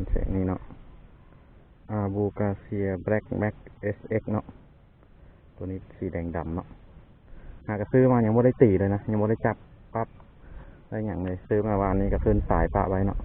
นี่แสงนี่เนาะอาบูกาเซียแบล็กแม็กเอสเอ็กเนาะตัวนี้สีแดงดำเนาะหากระซื้อมายังไม่ได้ตีเลยนะ ยังไม่ได้จับปั๊บได้อย่างเลยซื้อมาวานนี้ก็ขึ้นสายปะไว้เนาะ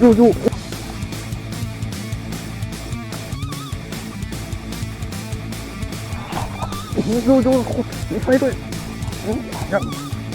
อยู่อยู่ อยู่อยู่มีไฟด้วยย้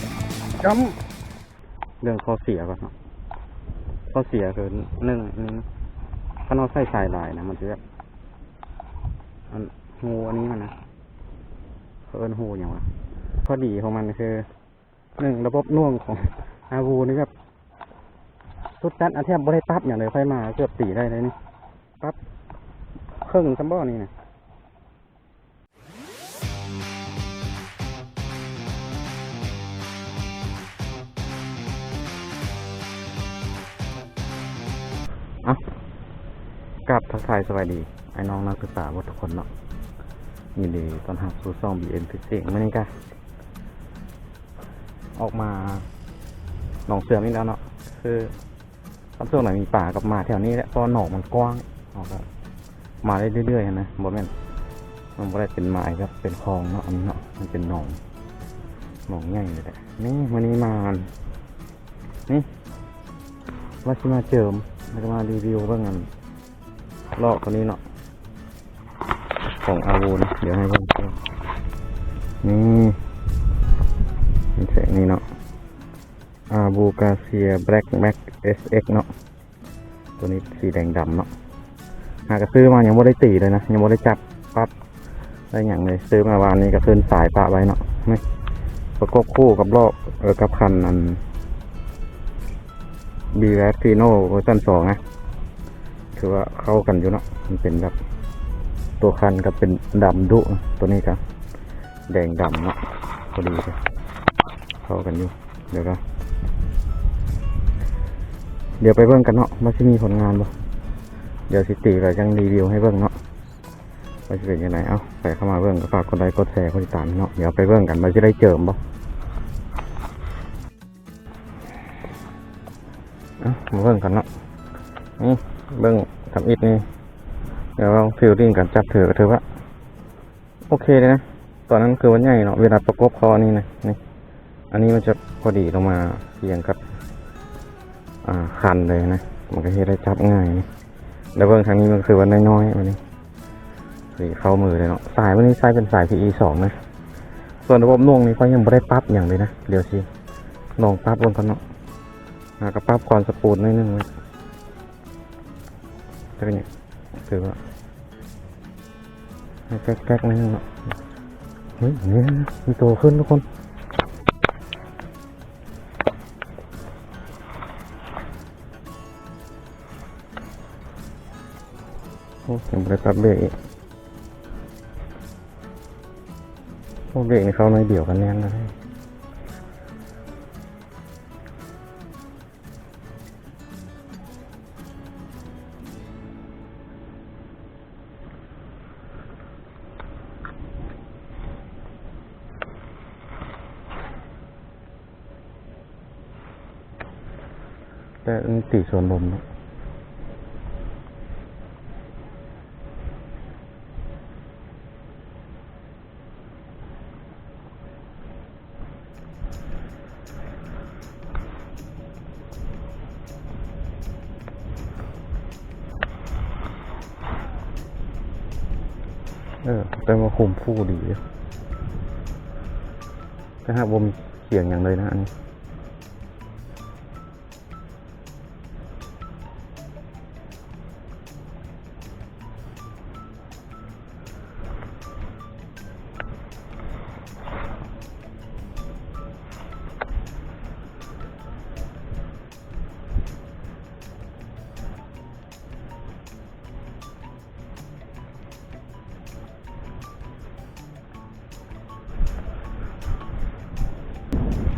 ำย้ำเรื่องข้อเสียก่อนเนาะข้อเสียคือหนึ่งอันนี้ถ้าเราใส่สายลายนะมันจะแบบอันหูอันนี้มันนะเอินหูอย่างวะข้อดีของมันคือหนึ่งระบบน่วงของอาวูนี่แบบสุดจัดอาเทียบบริปั๊บอย่างเลยไฟมาเกือบตีได้เลยนี่ปั๊บครึ่องซัมบอนี่นะอะ กับทักทายสวัสดีไอ้น้องนักศึกษาทุกคนเนาะยินดีต้อนรับสู่ซ่องบีเอ็นฟิสิกส์มื่นี้ก็ออกมาหนองเสือมอีกแล้วเนาะคือตอนช่วงไหนมีป่ากับมาแถวนี้แหละเพราะหนองมันกว้างออกก็มาได้เรื่อยๆนะบ่แม่นมันบ่ได้เป็นไม้ครับเป็นคลองเนาะอันนี้เนาะมันเป็นหนองหนองใหญ่เลยแหละนี่วันนี้มานี่ว่าชิมาเจิมแล้วก็มารีวิวเรื่องงาน ลอกตัวนี้เนาะของอาวูนเดี๋ยวให้เพิ่มเติมนี่นี่แสงนี่เนาะอาบูกาเซียแบล็กแม็กเอสเอ็กเนาะตัวนี้สีแดงดำเนาะหากระซื้อมายังไม่ได้ตีเลยนะยังไม่ได้จับปั๊บได้อย่างเลยซื้อมาวานนี้ก็ขึ้นสายปะไว้เนาะนี่ประกบคู่กับลอกเออกับคันอันบีแวฟีโนเวอร์ชันสองนะ คือว่าเข้ากันอยู่เนาะมันเป็นแบบตัวคันกับเป็นดำดุตัวนี้ก็แดงดำเนาะพอดีเลยเข้ากันอยู่เดี๋ยวก็เดี๋ยวไปเบิ่งกันเนาะว่าจะมีผลงานบ่เดี๋ยวสิติก็ยังรีวิวให้เบิ่งเนาะว่าจะเป็นยังไงเอ้าไปเข้ามาเบิ่งก็ฝากกดไลค์กดแชร์กดติดตามเนาะเดี๋ยวไปเบิ่งกันว่าจะได้เจิมบ่เอ้ามาเบิ่งกันเนาะนี่ เบิ่งทำอิดนี่เดี๋ยวเราฟิลลิ่งกันจับถือก็ถือว่าโอเคเลยนะตอนนั้นคือวันใหญ่เนาะเวลาประกบคอนี่นะนี่อันนี้มันจะพอดีลงมาเพียงกับอ่าคันเลยนะ มันก็เฮ็ดได้จับง่ายนะแล้วเบื้องทางนี้มันคือว่าน้อยๆวันนี้สีเข้ามือเลยเนาะสายวันนี้ใช้เป็นสาย PE สองนะส่วนระบบน่วงนี้ก็ยังไม่ได้ปั๊บอย่างเลยนะเดี๋ยวสิลองปั๊บบนกันเนาะอ่าก็ปั๊บก่อนสปูนนิดนึงเล ยจะเนอย่างถือว่าแก๊กๆนิดนึงเนะเฮ้ยเนี่ยมีโตขึ้นทุกคนโอ้ยังไม่ได้ปรับเบรกอีกโอ้เบรกนี่เขาในเดี่ยวกันแน่นเลย แต่นนตีส่วนลมเออแต่ว่าคุมฟูดีแต่หากว่ามีเขียงอย่างเลยนะอันนี้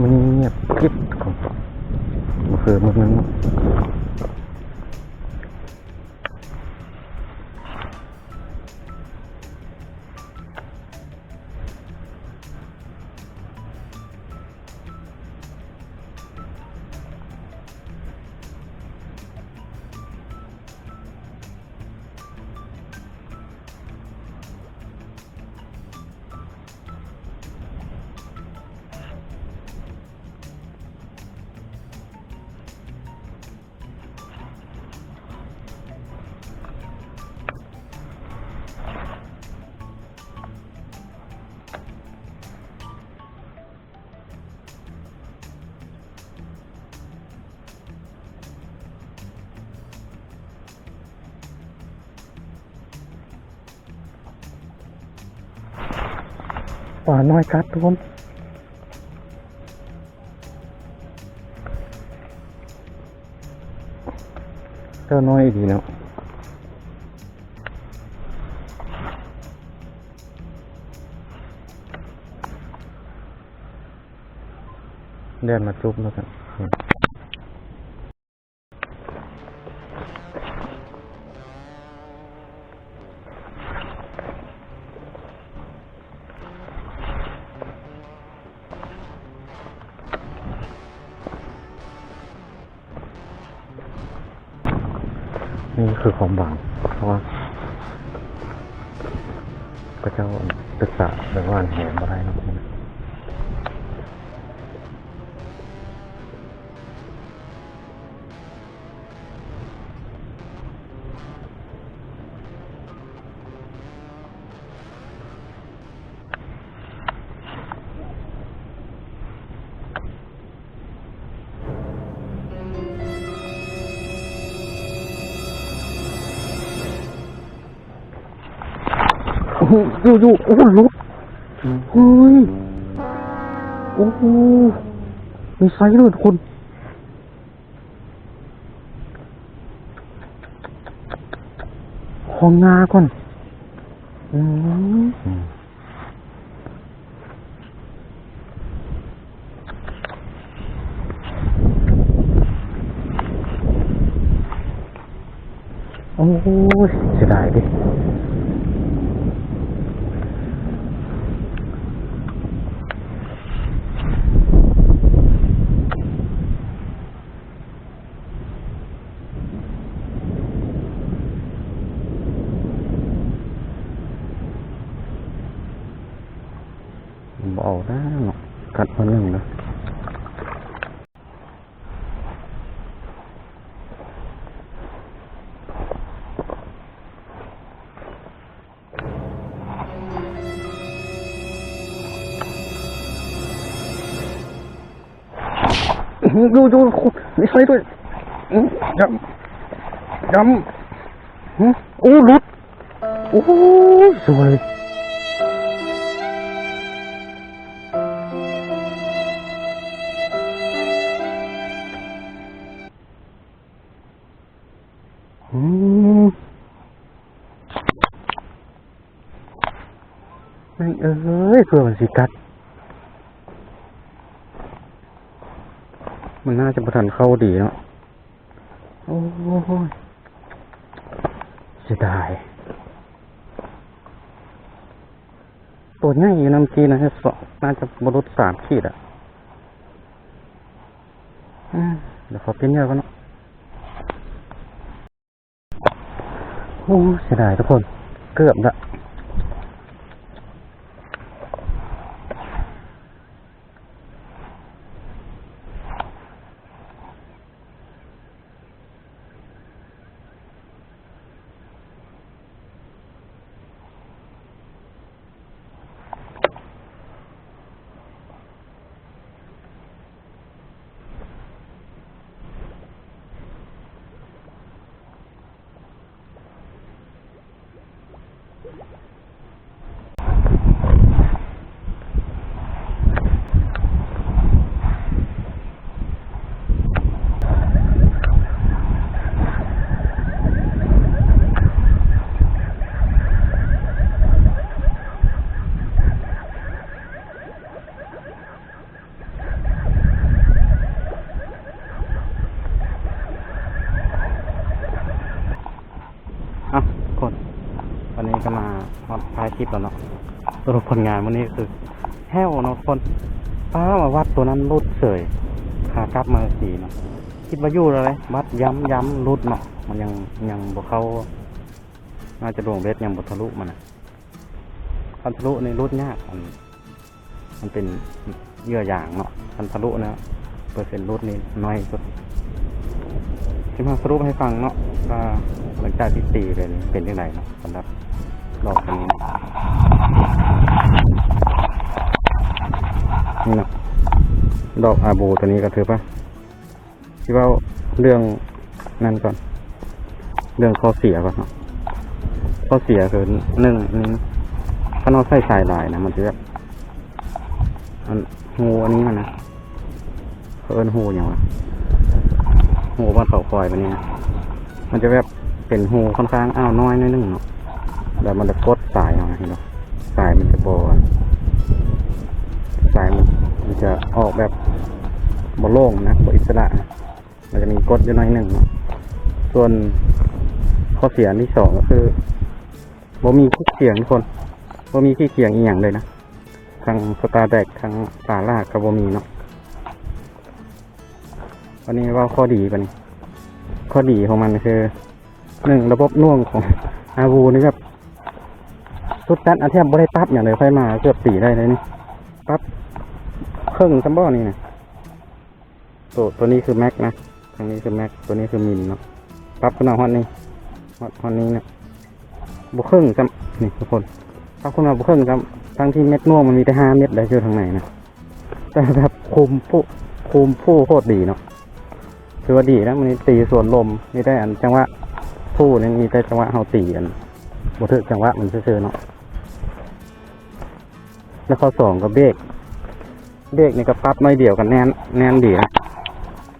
มันเงียบกริบของมันคือมันมัน ปลาน้อยกัดทุกคนเจ้าน้อยดีเนาะเดินมาจุ๊บแล้วกั คือความหวังเพราะว่าพระเจ้าศึกษาเรื่องว่านแหมอะไรเนาะ อ้โหอยู่อยู่โอ้โหลุกเฮ้ยโอ้โหมีไซส์เลยทุกคนของงาก่อนอืมโอ้ยเสียดายดิ ดูดูไม่ใช่ด้วยยำยำอื้อโอ้หลุดโอ้สวยอืมเอ้ยเพื่อมันสิกัด มันน่าจะประทันเข้าดีเนาะโอ้ยเสียดายตัวใหญ่อยู่น้ำจีนนะฮะสองน่าจะบรุษสามขีดอะอืมเดี๋ยวขอเปลี่ยนเยอะกันเนาะโอ้เสียดายทุกคน เกือบละอะคน วันนี้ก็มาฮอตท้าย คลิปแล้วเนาะสรุปผลงานวันนี้คือแห้วเนาะคนป้ามาวัดตัวนั้นรุดเสยขากลับมาสีเนาะคิดว่ายู่อะไรวัดย้ำย้ำรุดเนาะมันยังยังบ่เขาน่าจะดวงเบ็ดยังบ่ทะลุมันนะคันทะลุในรุดยากมันมันเป็นเยื่ออย่างเนาะคันทะลุนะเปอร์เซ็นต์รุดนี่น้อยสุดจะมาสรุปให้ฟังเนาะว่าหลังจากที่ตีเป็นเป็นยังไงเนาะสำหรับ รอบนี้นี่นะดอกอาโบตัวนี้ก็ถือปะคิดว่าเรื่องนั่นก่อน เรื่องข้อเสียก่อนเนาะข้อเสียคือหนึ่งนึ่งถ้าเราใส่สายลายนะมันจะแบบอันหูอันนี้มันนะเขาเอิ้นหูอย่างวะหูบ้านเขาคอยไปนี่นะมันจะแบบเป็นหูค่อนข้างอ้าวน้อยนิดนึงเนาะ แล้วมันจะกดสายเอาเห็นปะสายมันจะโบนสายมันมันจะออกแบบบโล่งนะบอิสระมันจะมีกดอยู่หน้อยหนึ่งเนาะส่วนข้อเสียอันที่สองก็คือบ่มีขี้เสียงทุกคนบ่มีขี้เสียงอีหยังเลยนะทางสตาร์แดกทางสาลากกับบมีเนาะวันนี้ว่าข้อดีปะนี่ข้อดีของมันคือหนึ่งระบบน่วงของอาวูนี่แบบ สุดตัดอาเทียมบ่ได้ปั๊บอย่างเลยค่อยมาเกือบสีได้เลยนี่ปั๊บเครื่องซัมบอนี่นะตัวตัวนี้คือแม็กนะทางนี้คือแม็กตัวนี้คือมินเนาะปั๊บขึ้นมาฮอตนี่ฮอตฮอตนี้เนี่ยบุเครื่องซัมนี่ทุกคนปั๊บขึ้นมาบุเครื่องซัมทั้งที่เม็ดน่วงมันมีแต่ห้าเม็ดได้เจอทางไหนนะแต่แบบคุมผู้คุมผู้โคตรดีเนาะถือว่าดีนะมันตีส่วนลมนี่ได้อันจังหวะผู้นี่มีแต่จังหวะเฮาตีอันบ่ถึกจังหวะมันเชื่อเนาะ แล้วข้อสองก็เบรกเบรกนี่ก็ปรับไม่เดียวกันแน่นแน่นดีนะ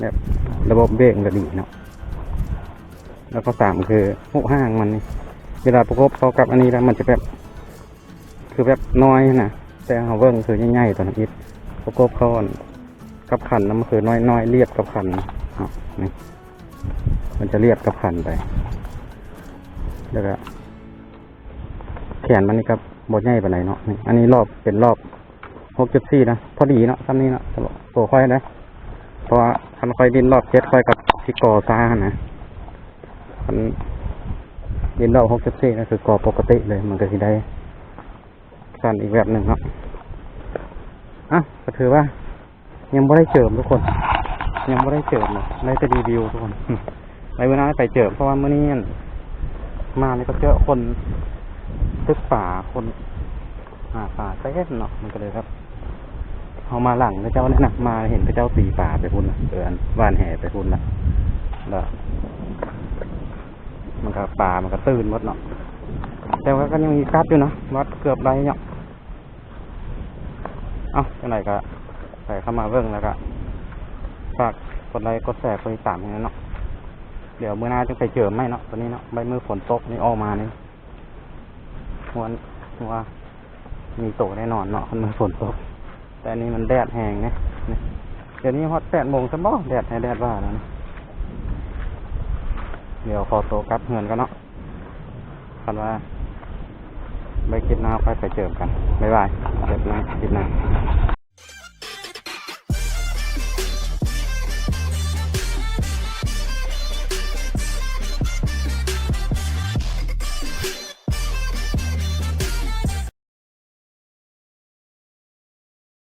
แบบระบบเบรกก็ดีเนาะแล้วข้อสามคือหุห้างมันนี่เวลาประกบเข้ากับอันนี้แล้วมันจะแบบ คือแบบน้อยนะแต่เขาเบิ้งคือใหญ่ๆตัวนั้นอีกประกบเข้านกับขันนะมันคือน้อยน้อยๆเรียบกับขันเนาะนี่มันจะเรียบกับขันไปแล้วก็แขนมันนี่ก็บ ดใหญ่ไปไหนเนาะอันนี้รอบเป็นรอบหกจุดสี่นะ พอดีเนาะซ้ำนี้เนาะตัวค่อยนะเพราะว่าคันค่อยดินรอบเจ็ดค่อยกับที่กอซ่านะคันดินรอบหกจุดสี่นะคือกอปกติเลยมันก็สิได้กันอีกแบบหนึ่งเนาะอะก็ถือว่า ยังไม่ได้เจิมทุกคน ยังไม่ได้เจิมเลยได้แต่รีวิวทุกคนในเวลาไปเจิมเพราะว่าเมื่อนี้มาเนี่ยก็เจอคน ตึกป่าคนหาป่าเต้นเนาะมันก็เลยครับเอามาหลังพระเจ้าเนี่ยนะมาเห็นพระเจ้าตีป่าไปพุ่นนะเอออันว่านแห่ไปพุ่นละแล้วมันก็ป่ามันก็ตื่นหมดเนาะแต่ว่าก็ยังมีกัดอยู่นะวัดเกือบไรเนี่ยเอ้าจังไหนก็ใส่เข้ามาเบิ่งแล้วก็ฝากกดไลค์กดแชร์กดติดตามอย่างเนาะเดี๋ยวมื้อหน้าจะไปเจอไหมเนาะตอนนี้เนาะใบมือฝนตกนี่ออกมานี่ หัวหัวมีโตแน่นอนเนาะคันมือฝนตก แต่นี้มันแดดแห้งเนี่ยเดี๋ยวนี้ฮอตแปดโมงซะบ่แดดให้แดดว่าแล้นะเดี๋ยวขอโตกลับเงินกันเนาะคันว่าไปคิดหน้าค่อยไปเจอกันบ๊ายบายเจ็บนะคิดหน้า